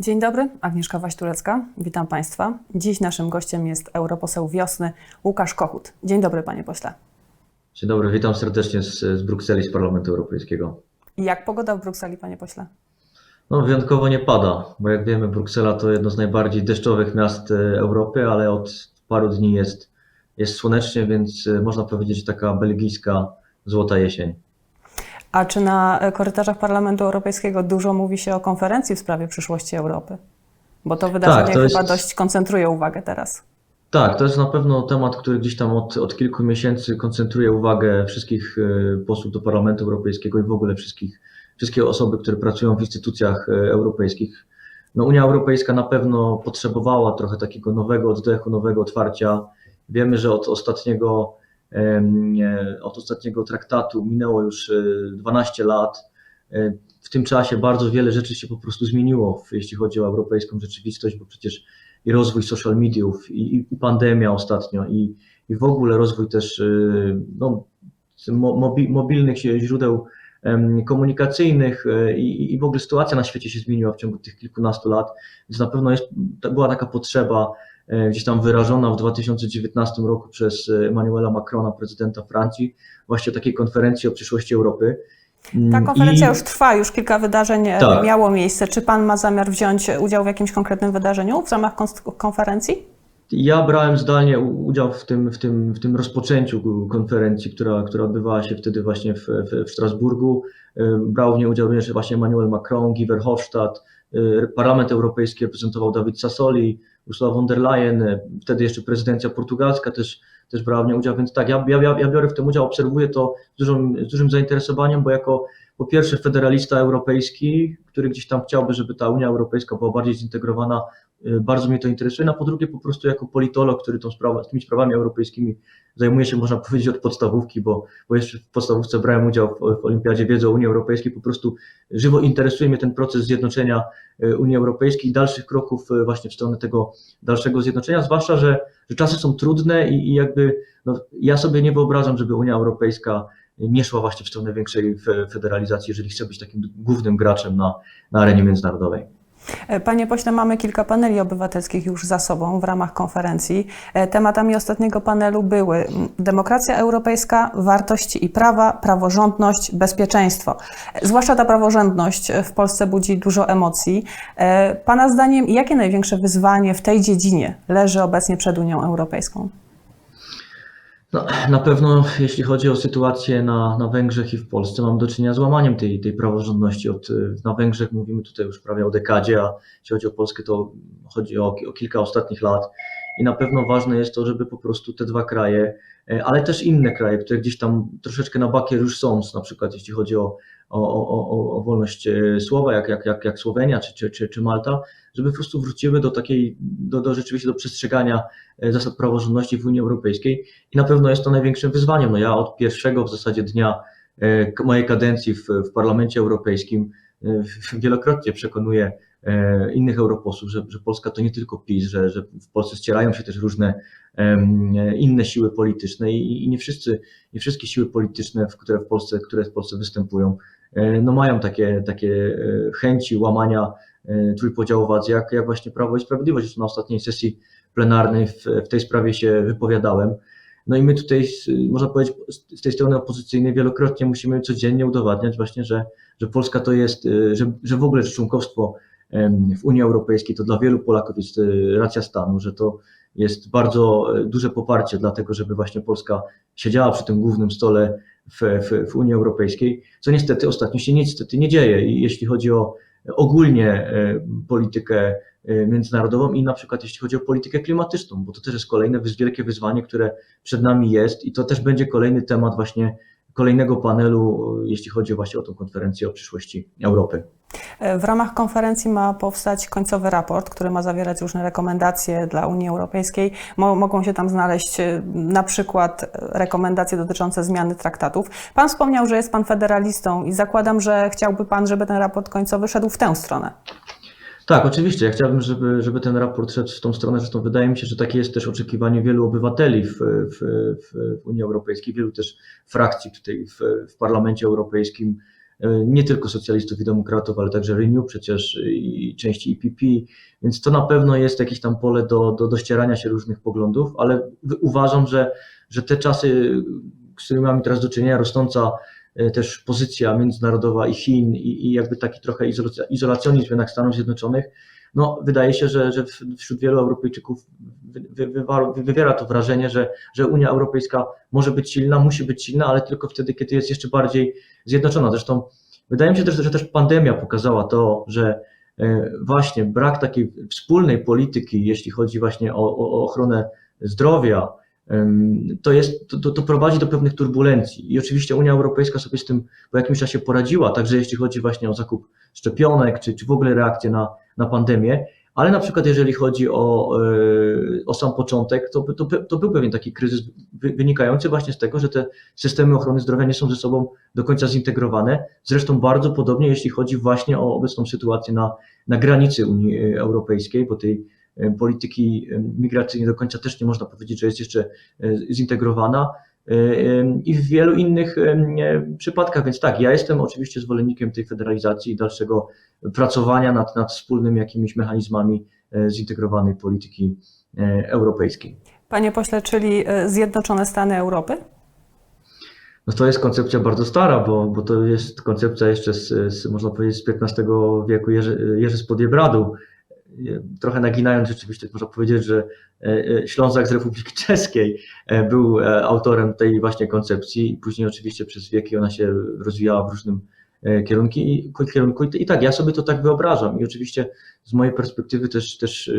Dzień dobry, Agnieszka Waś-Turecka. Witam Państwa. Dziś naszym gościem jest europoseł wiosny Łukasz Kochut. Dzień dobry, panie pośle. Dzień dobry, witam serdecznie z, z Brukseli, z Parlamentu Europejskiego. Jak pogoda w Brukseli, panie pośle? No, wyjątkowo nie pada, bo jak wiemy, Bruksela to jedno z najbardziej deszczowych miast e, Europy, ale od paru dni jest, jest słonecznie, więc e, można powiedzieć, że taka belgijska złota jesień. A czy na korytarzach Parlamentu Europejskiego dużo mówi się o konferencji w sprawie przyszłości Europy? Bo to wydarzenie to jest- chyba dość koncentruje uwagę teraz. Tak, to jest na pewno temat, który gdzieś tam od, od kilku miesięcy koncentruje uwagę wszystkich e, posłów do Parlamentu Europejskiego i w ogóle wszystkich, wszystkie osoby, które pracują w instytucjach e, europejskich. No, Unia Europejska na pewno potrzebowała trochę takiego nowego oddechu, nowego otwarcia. Wiemy, że od ostatniego, od ostatniego traktatu minęło już e, 12 lat. E, W tym czasie bardzo wiele rzeczy się po prostu zmieniło, jeśli chodzi o europejską rzeczywistość, bo przecież i rozwój social mediów, i, i- pandemia ostatnio, i, i w ogóle rozwój też y, no, mo- mobi, mobilnych źródeł komunikacyjnych i, i w ogóle sytuacja na świecie się zmieniła w ciągu tych kilkunastu lat, więc na pewno jest, była taka potrzeba e, gdzieś tam wyrażona w 2019 roku przez e, Emmanuela Macrona, prezydenta Francji, właśnie takiej konferencji o przyszłości Europy. Ta Mm, konferencja i- już trwa, już kilka wydarzeń e, Tak. miało miejsce. Czy pan ma zamiar wziąć udział w jakimś konkretnym wydarzeniu w ramach konferencji? Ja brałem zdalnie udział w tym, w tym, w tym rozpoczęciu konferencji, która, która odbywała się wtedy właśnie w, w, w Strasburgu. Brał w niej udział również właśnie Emmanuel Macron, Guy Verhofstadt, y, Parlament Europejski reprezentował David Sassoli, Ursula von der Leyen, y, wtedy jeszcze prezydencja portugalska też, też brała w niej udział, więc tak, ja, ja, ja biorę w tym udział, obserwuję to z dużym, z dużym zainteresowaniem, bo jako po pierwsze federalista europejski, który gdzieś tam chciałby, żeby ta Unia Europejska była bardziej zintegrowana, bardzo mnie to interesuje, no a po drugie po prostu jako politolog, który tą sprawę, tymi sprawami europejskimi zajmuje się, można powiedzieć, od podstawówki, bo, bo jeszcze w podstawówce brałem udział w, w Olimpiadzie Wiedzy o Unii Europejskiej, po prostu żywo interesuje mnie ten proces zjednoczenia y, Unii Europejskiej i dalszych kroków y, właśnie w stronę tego dalszego zjednoczenia, zwłaszcza, że, że czasy są trudne i, i jakby no, ja sobie nie wyobrażam, żeby Unia Europejska nie szła właśnie w stronę większej fe- federalizacji, jeżeli chce być takim głównym graczem na, na arenie międzynarodowej. E, Panie pośle, mamy kilka paneli obywatelskich już za sobą w ramach konferencji. E, Tematami ostatniego panelu były mm, demokracja europejska, wartości i prawa, praworządność, bezpieczeństwo. E, Zwłaszcza ta praworządność w Polsce budzi dużo emocji. Pana zdaniem, jakie największe wyzwanie w tej dziedzinie leży obecnie przed Unią Europejską? No, na pewno jeśli chodzi o sytuację na, na Węgrzech i w Polsce, mam do czynienia z łamaniem tej, tej praworządności. Od, y, na Węgrzech mówimy tutaj już prawie o dekadzie, a jeśli chodzi o Polskę, to chodzi o, o kilka ostatnich lat. I na pewno ważne jest to, żeby po prostu te dwa kraje, e, ale też inne kraje, które gdzieś tam troszeczkę na bakier już są, na przykład jeśli chodzi o, o, o, o, wolność e, słowa, jak, jak, jak, jak Słowenia czy, czy, czy, czy Malta, żeby po prostu wróciły do takiej, do, do rzeczywiście do przestrzegania e, zasad praworządności w Unii Europejskiej. I na pewno jest to największym wyzwaniem. No ja od pierwszego w zasadzie dnia e, mojej kadencji w, w Parlamencie Europejskim wielokrotnie przekonuję innych europosłów, że, że Polska to nie tylko PiS, że, że w Polsce ścierają się też różne inne siły polityczne i, i nie wszyscy, nie wszystkie siły polityczne, które w Polsce, które w Polsce występują, no mają takie, takie e, chęci łamania e, trójpodziału władzy, jak, jak właśnie Prawo i Sprawiedliwość. Na ostatniej sesji plenarnej w, w tej sprawie się wypowiadałem. No i my tutaj, można powiedzieć, z tej strony opozycyjnej wielokrotnie musimy codziennie udowadniać właśnie, że, że Polska to jest, że, że w ogóle członkostwo w Unii Europejskiej to dla wielu Polaków jest racja stanu, że to jest bardzo y, duże poparcie dla tego, żeby właśnie Polska siedziała przy tym głównym stole w, w, w Unii Europejskiej, co niestety ostatnio się niestety nie dzieje. I jeśli chodzi o ogólnie e, politykę e, międzynarodową i na przykład jeśli chodzi o politykę klimatyczną, bo to też jest kolejne wielkie wyzwanie, które przed nami jest i to też będzie kolejny temat właśnie kolejnego panelu, e, jeśli chodzi właśnie o tą konferencję o przyszłości Europy. W ramach konferencji ma powstać końcowy raport, który ma zawierać różne rekomendacje dla Unii Europejskiej. Mo- mogą się tam znaleźć e, na przykład e, rekomendacje dotyczące zmiany traktatów. Pan wspomniał, że jest Pan federalistą i zakładam, że chciałby Pan, żeby ten raport końcowy szedł w tę stronę. Tak, oczywiście. Ja chciałbym, żeby, żeby ten raport szedł w tą stronę. Zresztą wydaje mi się, że takie jest też oczekiwanie wielu obywateli w, w, w, Unii Europejskiej, wielu też frakcji tutaj w, w Parlamencie Europejskim e, nie tylko socjalistów i demokratów, ale także Renew przecież i części EPP, więc to na pewno jest jakieś tam pole do, do, do ścierania się różnych poglądów, ale uważam, że, że te czasy, z którymi mamy teraz do czynienia, rosnąca e, też pozycja międzynarodowa i Chin i, i jakby taki trochę izolacjonizm jednak Stanów Zjednoczonych, no wydaje się, że, że wśród wielu Europejczyków wywiera to wrażenie, że, że Unia Europejska może być silna, musi być silna, ale tylko wtedy, kiedy jest jeszcze bardziej zjednoczona. Zresztą wydaje mi się też, że też pandemia pokazała to, że e, właśnie brak takiej wspólnej polityki, jeśli chodzi właśnie o, o, ochronę zdrowia, to, jest, to, to, prowadzi do pewnych turbulencji. I oczywiście Unia Europejska sobie z tym po jakimś czasie poradziła, także jeśli chodzi właśnie o zakup szczepionek, czy, czy w ogóle reakcję na, na pandemię, ale na przykład jeżeli chodzi o, e, o sam początek, to, to, to był pewien taki kryzys wy- wynikający właśnie z tego, że te systemy ochrony zdrowia nie są ze sobą do końca zintegrowane. Zresztą bardzo podobnie, jeśli chodzi właśnie o obecną sytuację na, na granicy Unii Europejskiej, bo tej polityki e, migracyjnej do końca też nie można powiedzieć, że jest jeszcze e, zintegrowana. E, e, I w wielu innych e, e, przypadkach, więc tak, ja jestem oczywiście zwolennikiem tej federalizacji i dalszego pracowania nad, nad wspólnymi jakimiś mechanizmami e, zintegrowanej polityki e, europejskiej. Panie pośle, czyli e, Zjednoczone Stany Europy? No to jest koncepcja bardzo stara, bo, bo to jest koncepcja jeszcze z, z można powiedzieć z XV wieku Jerzy, Jerzy z Podjebradu. Trochę naginając rzeczywiście, można powiedzieć, że e, e, Ślązak z Republiki Czeskiej e, był autorem tej właśnie koncepcji i później oczywiście przez wieki ona się rozwijała w różnym kierunki, kierunku. I, tak, ja sobie to tak wyobrażam. I oczywiście z mojej perspektywy też, też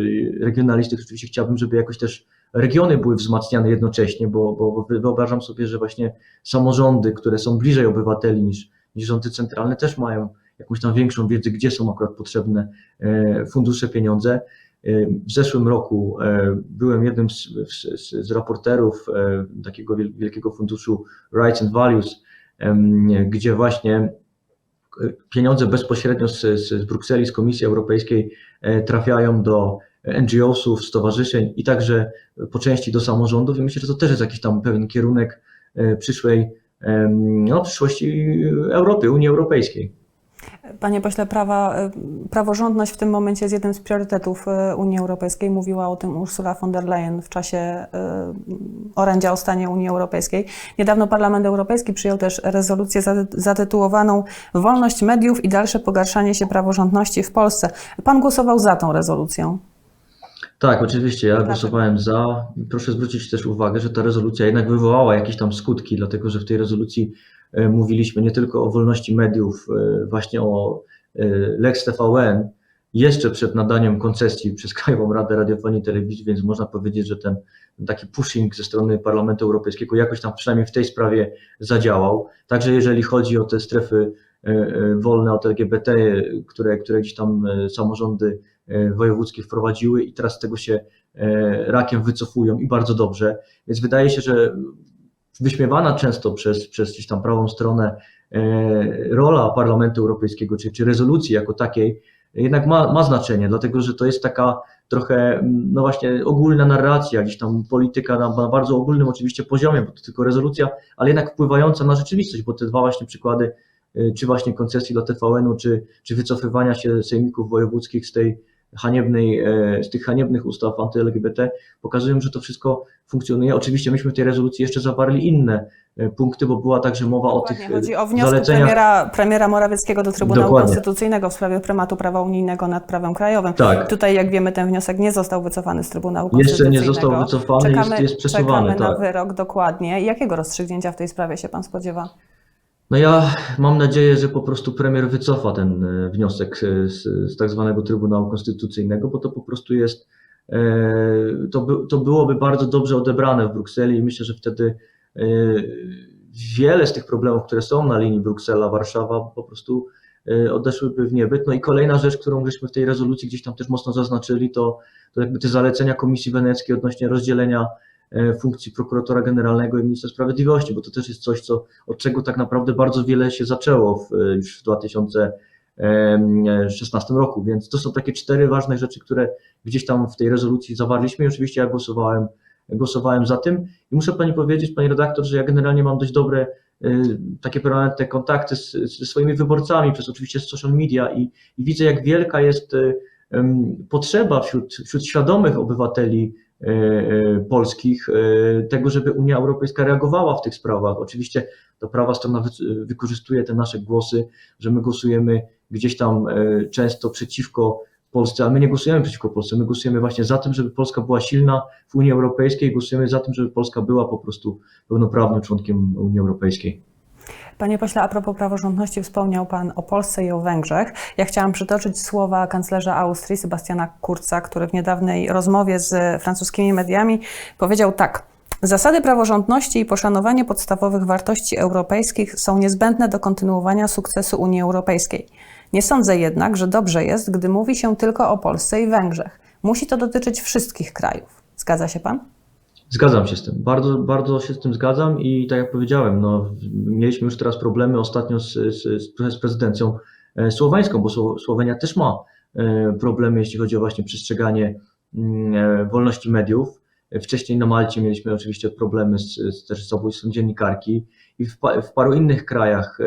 regionalisty, rzeczywiście chciałbym, żeby jakoś też regiony były wzmacniane jednocześnie, bo bo wyobrażam sobie, że właśnie samorządy, które są bliżej obywateli niż, niż rządy centralne, też mają jakąś tam większą wiedzę, gdzie są akurat potrzebne e, fundusze, pieniądze. E, W zeszłym roku e, byłem jednym z, z, z raporterów takiego wiel- wielkiego funduszu Rights and Values, gdzie właśnie pieniądze bezpośrednio z, z, Brukseli, z Komisji Europejskiej trafiają do NGO-sów, stowarzyszeń i także po części do samorządów i myślę, że to też jest jakiś tam pewien kierunek przyszłej, no, przyszłości Europy, Unii Europejskiej. Panie pośle, prawa, e, praworządność w tym momencie jest jednym z priorytetów e, Unii Europejskiej. Mówiła o tym Ursula von der Leyen w czasie e, orędzia o stanie Unii Europejskiej. Niedawno Parlament Europejski przyjął też rezolucję zatytułowaną Wolność mediów i dalsze pogarszanie się praworządności w Polsce. Pan głosował za tą rezolucją. Tak, oczywiście, ja Dlaczego? głosowałem za. Proszę zwrócić też uwagę, że ta rezolucja jednak wywołała jakieś tam skutki, dlatego że w tej rezolucji mówiliśmy nie tylko o wolności mediów, e, właśnie o e, Lex TVN, jeszcze przed nadaniem koncesji przez Krajową Radę Radiofonii i Telewizji, więc można powiedzieć, że ten taki pushing ze strony Parlamentu Europejskiego jakoś tam przynajmniej w tej sprawie zadziałał. Także jeżeli chodzi o te strefy e, e, wolne od LGBT, e, które, które gdzieś tam e, samorządy e, wojewódzkie wprowadziły i teraz z tego się e, rakiem wycofują i bardzo dobrze. Więc wydaje się, że wyśmiewana często przez, przez gdzieś tam prawą stronę e, rola Parlamentu Europejskiego, czy, czy rezolucji jako takiej, jednak ma, ma znaczenie, dlatego że to jest taka trochę, mm, no właśnie, ogólna narracja, gdzieś tam polityka na, na bardzo ogólnym oczywiście poziomie, bo to tylko rezolucja, ale jednak wpływająca na rzeczywistość, bo te dwa właśnie przykłady, y, czy właśnie koncesji dla TVN-u, czy, czy wycofywania się sejmików wojewódzkich z tej haniebnej, e, z tych haniebnych ustaw anty-LGBT, pokazują, że to wszystko funkcjonuje. Oczywiście myśmy w tej rezolucji jeszcze zawarli inne e, punkty, bo była także mowa o tych Dokładnie, e, chodzi o wniosek zaleceniach. premiera, premiera Morawieckiego do Trybunału Dokładnie. Konstytucyjnego w sprawie prymatu prawa unijnego nad prawem krajowym. Tak. Tutaj, jak wiemy, ten wniosek nie został wycofany z Trybunału Jeszcze nie Konstytucyjnego. został wycofany, jest, jest przesuwany. czekamy na Tak. wyrok dokładnie. Jakiego rozstrzygnięcia w tej sprawie się pan spodziewa? No ja mam nadzieję, że po prostu premier wycofa ten e, wniosek e, z, z tak zwanego Trybunału Konstytucyjnego, bo to po prostu jest, e, to, by, to byłoby bardzo dobrze odebrane w Brukseli i myślę, że wtedy wiele z tych problemów, które są na linii Bruksela-Warszawa po prostu odeszłyby w niebyt. No i kolejna rzecz, którą żeśmy w tej rezolucji gdzieś tam też mocno zaznaczyli, to, to jakby te zalecenia Komisji Weneckiej odnośnie rozdzielenia funkcji prokuratora generalnego i ministra sprawiedliwości, bo to też jest coś, co, od czego tak naprawdę bardzo wiele się zaczęło w, już w 2016 roku, więc to są takie cztery ważne rzeczy, które gdzieś tam w tej rezolucji zawarliśmy i oczywiście ja głosowałem, głosowałem za tym. I muszę Pani powiedzieć, Pani redaktor, że ja generalnie mam dość dobre y, takie permanentne kontakty z, ze swoimi wyborcami, przez oczywiście social media i, i widzę, jak wielka jest potrzeba wśród, wśród świadomych obywateli polskich y, tego, żeby Unia Europejska reagowała w tych sprawach. Oczywiście ta prawa strona wy- wykorzystuje te nasze głosy, że my głosujemy gdzieś tam często przeciwko Polsce, ale my nie głosujemy przeciwko Polsce, my głosujemy właśnie za tym, żeby Polska była silna w Unii Europejskiej, głosujemy za tym, żeby Polska była po prostu pełnoprawnym członkiem Unii Europejskiej. Panie pośle, a propos praworządności wspomniał Pan o Polsce i o Węgrzech. Ja chciałam przytoczyć słowa kanclerza Austrii Sebastiana Kurza, który w niedawnej rozmowie z francuskimi mediami powiedział tak. Zasady praworządności i poszanowanie podstawowych wartości europejskich są niezbędne do kontynuowania sukcesu Unii Europejskiej. Nie sądzę jednak, że dobrze jest, gdy mówi się tylko o Polsce i Węgrzech. Musi to dotyczyć wszystkich krajów. Zgadza się Pan? Zgadzam się z tym, bardzo, bardzo się z tym zgadzam i tak jak powiedziałem, no, mieliśmy już teraz problemy ostatnio z, z, z- prezydencją e, słoweńską, bo Sło- Słowenia też ma e, problemy, jeśli chodzi o właśnie przestrzeganie mm, e, wolności mediów. Wcześniej na Malcie mieliśmy oczywiście problemy z, z, też zabójstwem dziennikarki i w, w paru innych krajach,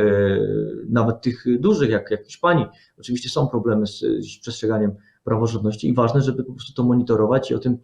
nawet tych dużych jak, jak Hiszpanii, oczywiście są problemy z, z przestrzeganiem praworządności i ważne, żeby po prostu to monitorować i o tym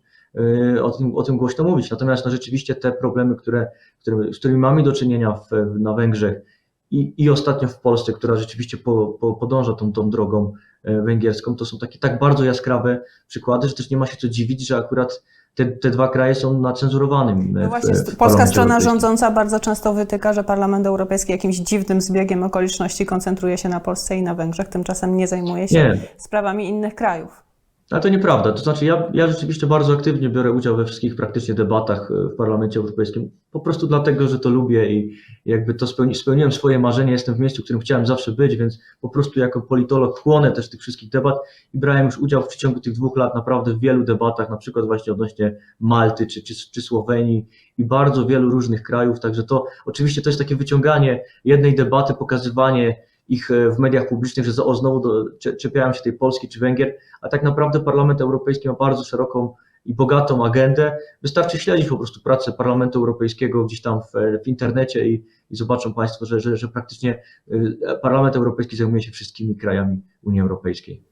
o tym, o tym głośno mówić. Natomiast no, rzeczywiście te problemy, które, które, z którymi mamy do czynienia w, na Węgrzech i, i ostatnio w Polsce, która rzeczywiście po, po, podąża tą, tą drogą e, węgierską, to są takie tak bardzo jaskrawe przykłady, że też nie ma się co dziwić, że akurat te, te dwa kraje są na cenzurowanym. e, No właśnie, w polska strona rządząca bardzo często wytyka, że Parlament Europejski jakimś dziwnym zbiegiem okoliczności koncentruje się na Polsce i na Węgrzech, tymczasem nie zajmuje się Nie, sprawami innych krajów. Ale to nieprawda. To znaczy, ja, ja rzeczywiście bardzo aktywnie biorę udział we wszystkich praktycznie debatach e, w Parlamencie Europejskim, po prostu dlatego, że to lubię i jakby to spełni, spełniłem swoje marzenie, jestem w miejscu, w którym chciałem zawsze być, więc po prostu jako politolog chłonę też tych wszystkich debat i brałem już udział w przeciągu tych dwóch lat naprawdę w wielu debatach, na przykład właśnie odnośnie Malty czy, czy, czy Słowenii i bardzo wielu różnych krajów, także to oczywiście to jest takie wyciąganie jednej debaty, pokazywanie ich e, w mediach publicznych, że o, znowu do, cze- czepiałem się tej Polski czy Węgier, a tak naprawdę Parlament Europejski ma bardzo szeroką i bogatą agendę. Wystarczy śledzić po prostu pracę Parlamentu Europejskiego gdzieś tam w, w internecie i, i zobaczą Państwo, że, że, że praktycznie y, Parlament Europejski zajmuje się wszystkimi krajami Unii Europejskiej.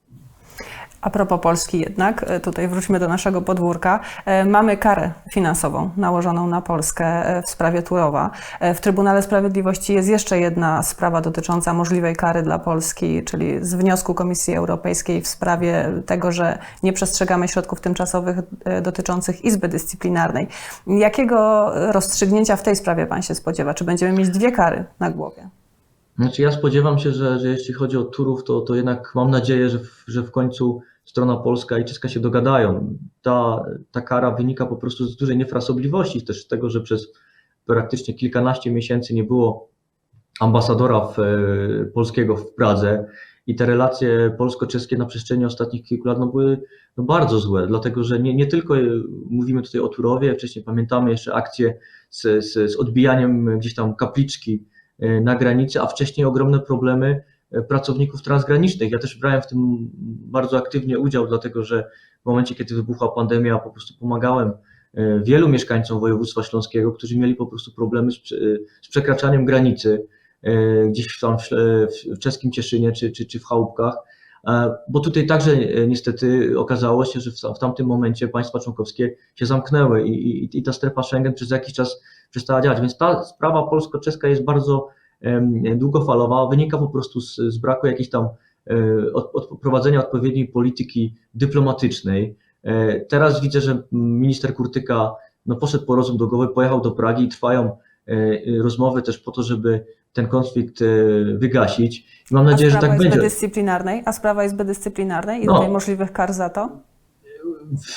A propos Polski jednak, e, tutaj wróćmy do naszego podwórka. E, Mamy karę finansową nałożoną na Polskę e, w sprawie Turowa. W Trybunale Sprawiedliwości jest jeszcze jedna sprawa dotycząca możliwej kary dla Polski, czyli z wniosku Komisji Europejskiej w sprawie tego, że nie przestrzegamy środków tymczasowych dotyczących Izby Dyscyplinarnej. Jakiego rozstrzygnięcia w tej sprawie Pan się spodziewa? Czy będziemy mieć dwie kary na głowie? Znaczy ja spodziewam się, że, że jeśli chodzi o Turów, to, to jednak mam nadzieję, że w, że w końcu strona polska i czeska się dogadają. Ta, ta kara wynika po prostu z dużej niefrasobliwości, też z tego, że przez praktycznie kilkanaście miesięcy nie było ambasadora w, e, polskiego w Pradze i te relacje polsko-czeskie na przestrzeni ostatnich kilku lat no, były no, bardzo złe, dlatego że nie, nie tylko e, mówimy tutaj o Turowie, wcześniej pamiętamy jeszcze akcję z, z, z odbijaniem gdzieś tam kapliczki e, na granicy, a wcześniej ogromne problemy pracowników transgranicznych. Ja też brałem w tym bardzo aktywnie udział, dlatego że w momencie, kiedy wybuchła pandemia, po prostu pomagałem e, wielu mieszkańcom województwa śląskiego, którzy mieli po prostu problemy z, z przekraczaniem granicy e, gdzieś tam w, w czeskim Cieszynie czy, czy, czy w Chałupkach. E, Bo tutaj także e, niestety okazało się, że w, tamtym momencie państwa członkowskie się zamknęły i, i, i ta strefa Schengen przez jakiś czas przestała działać. Więc ta sprawa polsko-czeska jest bardzo długofalowa, wynika po prostu z, z braku jakiejś tam e, od, od prowadzenia odpowiedniej polityki dyplomatycznej. E, Teraz widzę, że minister Kurtyka no, poszedł po rozum do głowy, pojechał do Pragi i trwają e, rozmowy też po to, żeby ten konflikt wygasić. I mam nadzieję, że sprawa tak będzie. Dyscyplinarnej? A sprawa Izby Dyscyplinarnej i No. możliwych kar za to?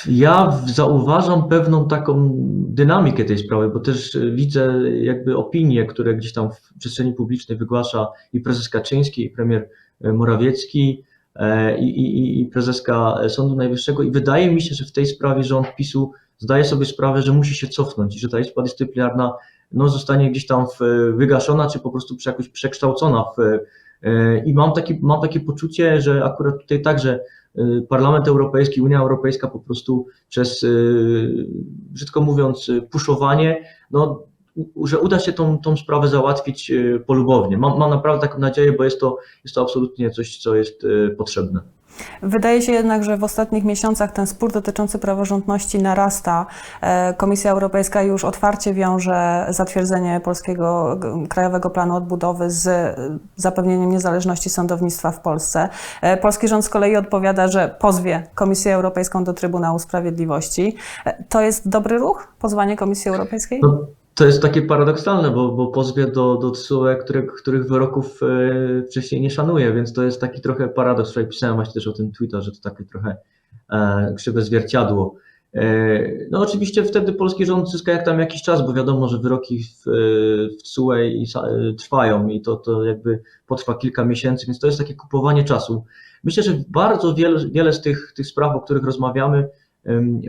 Ja zauważam pewną taką dynamikę tej sprawy, bo też e, widzę jakby opinie, które gdzieś tam w przestrzeni publicznej wygłasza i prezes Kaczyński, i premier e, Morawiecki, e, i, i, i prezeska Sądu Najwyższego. I wydaje mi się, że w tej sprawie rząd PiSu zdaje sobie sprawę, że musi się cofnąć i że ta Izba Dyscyplinarna no, zostanie gdzieś tam wygaszona, czy po prostu jakoś przekształcona w. e, I mam, taki, mam takie poczucie, że akurat tutaj także y, Parlament Europejski, Unia Europejska po prostu przez, y, brzydko mówiąc, puszowanie, no, że uda się tą, tą sprawę załatwić e, polubownie. Mam, mam naprawdę taką nadzieję, bo jest to, jest to absolutnie coś, co jest e, potrzebne. Wydaje się jednak, że w ostatnich miesiącach ten spór dotyczący praworządności narasta. E, Komisja Europejska już otwarcie wiąże zatwierdzenie polskiego Krajowego Planu Odbudowy z e, zapewnieniem niezależności sądownictwa w Polsce. E, Polski rząd z kolei odpowiada, że pozwie Komisję Europejską do Trybunału Sprawiedliwości. To jest dobry ruch, pozwanie Komisji Europejskiej? No, to jest takie paradoksalne, bo, bo pozwie do, do TSUE, których, których wyroków e, wcześniej nie szanuje, więc to jest taki trochę paradoks. Wczoraj pisałem właśnie też o tym Twitter, że to takie trochę e, krzywe zwierciadło. E, no oczywiście wtedy polski rząd zyska jak tam jakiś czas, bo wiadomo, że wyroki w, e, w TSUE i, e, trwają i to, to jakby potrwa kilka miesięcy, więc to jest takie kupowanie czasu. Myślę, że bardzo wiele, wiele z tych, tych spraw, o których rozmawiamy,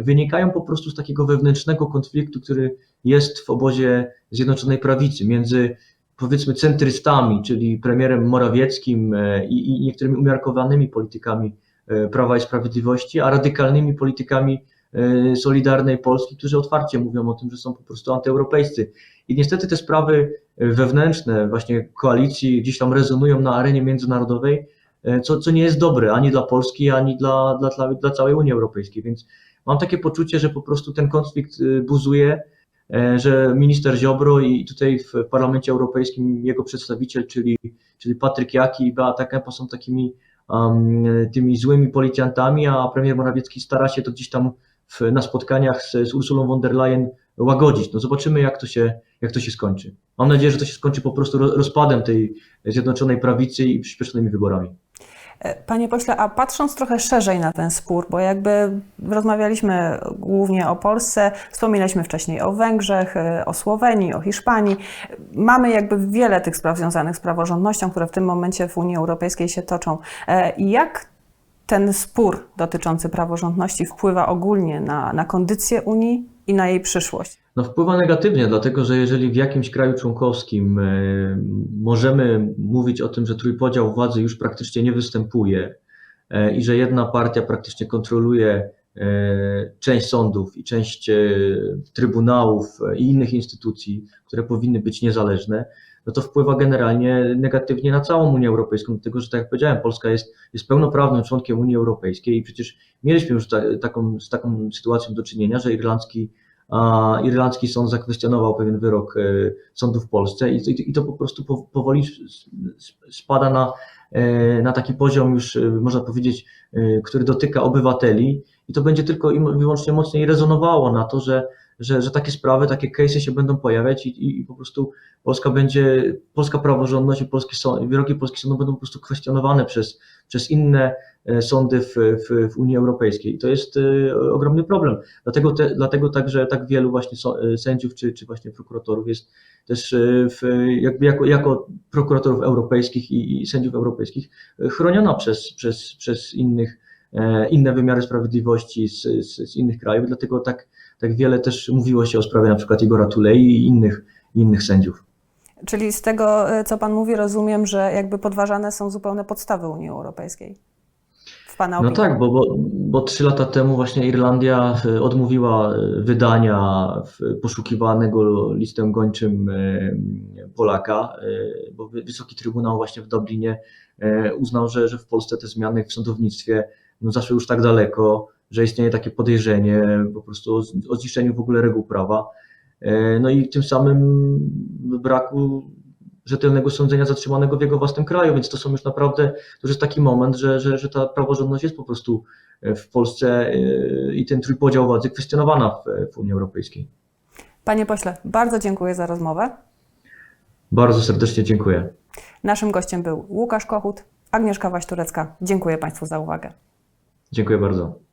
wynikają po prostu z takiego wewnętrznego konfliktu, który jest w obozie Zjednoczonej Prawicy między powiedzmy centrystami, czyli premierem Morawieckim e, i, i niektórymi umiarkowanymi politykami e, Prawa i Sprawiedliwości, a radykalnymi politykami e, Solidarnej Polski, którzy otwarcie mówią o tym, że są po prostu antyeuropejscy. I niestety te sprawy wewnętrzne właśnie koalicji gdzieś tam rezonują na arenie międzynarodowej, co, co nie jest dobre ani dla Polski, ani dla, dla, dla całej Unii Europejskiej. Więc mam takie poczucie, że po prostu ten konflikt e, buzuje, e, że minister Ziobro i tutaj w Parlamencie Europejskim jego przedstawiciel, czyli, czyli Patryk Jaki i Beata Kempa są takimi um, tymi złymi policjantami, a premier Morawiecki stara się to gdzieś tam w, na spotkaniach z, z Ursulą von der Leyen łagodzić. No zobaczymy, jak to, się, jak to się skończy. Mam nadzieję, że to się skończy po prostu ro- rozpadem tej Zjednoczonej Prawicy i przyspieszonymi wyborami. Panie pośle, a patrząc trochę szerzej na ten spór, bo jakby rozmawialiśmy głównie o Polsce, wspominaliśmy wcześniej o Węgrzech, e, o Słowenii, o Hiszpanii. Mamy jakby wiele tych spraw związanych z praworządnością, które w tym momencie w Unii Europejskiej się toczą. E, jak ten spór dotyczący praworządności wpływa ogólnie na, na kondycję Unii i na jej przyszłość? No wpływa negatywnie, dlatego że jeżeli w jakimś kraju członkowskim e, możemy mówić o tym, że trójpodział władzy już praktycznie nie występuje e, i że jedna partia praktycznie kontroluje e, część sądów i część trybunałów i innych instytucji, które powinny być niezależne, no to wpływa generalnie negatywnie na całą Unię Europejską, dlatego że tak jak powiedziałem, Polska jest, jest pełnoprawnym członkiem Unii Europejskiej i przecież mieliśmy już ta, taką, z taką sytuacją do czynienia, że irlandzki a irlandzki sąd zakwestionował pewien wyrok e, sądu w Polsce i, to po prostu po, powoli spada na, e, na taki poziom już, e, można powiedzieć, który dotyka obywateli i to będzie tylko i wyłącznie mocniej rezonowało na to, że, że, że takie sprawy, takie case'y się będą pojawiać i, i, i po prostu Polska będzie, polska praworządność i polskie sąd, wyroki polskich sądów będą po prostu kwestionowane przez, przez inne e, sądy w, w, w Unii Europejskiej. I to jest e, ogromny problem. Dlatego, te, dlatego także tak wielu właśnie e, sędziów czy, czy właśnie prokuratorów jest też w, jakby jako, jako prokuratorów europejskich i, i sędziów europejskich chroniona przez, przez, przez innych, inne wymiary sprawiedliwości z, z, z innych krajów. Dlatego tak, tak wiele też mówiło się o sprawie na przykład Igora Tulei i innych, innych sędziów. Czyli z tego, e, co Pan mówi, rozumiem, że jakby podważane są zupełne podstawy Unii Europejskiej. W Pana No opinii. tak, bo, bo, bo trzy lata temu właśnie Irlandia e, odmówiła e, wydania poszukiwanego listem gończym Polaka, bo Wy- Wysoki Trybunał właśnie w Dublinie uznał, że, że w Polsce te zmiany w sądownictwie no, zaszły już tak daleko, że istnieje takie podejrzenie po prostu o, zniszczeniu w ogóle reguł prawa. E, No i tym samym braku rzetelnego sądzenia zatrzymanego w jego własnym kraju, więc to są już naprawdę, to już jest taki moment, że, że, że ta praworządność jest po prostu w Polsce e, i ten trójpodział władzy kwestionowana w, w Unii Europejskiej. Panie pośle, bardzo dziękuję za rozmowę. Bardzo serdecznie dziękuję. Naszym gościem był Łukasz Kochut, Agnieszka Waś-Turecka. Dziękuję Państwu za uwagę. Dziękuję bardzo.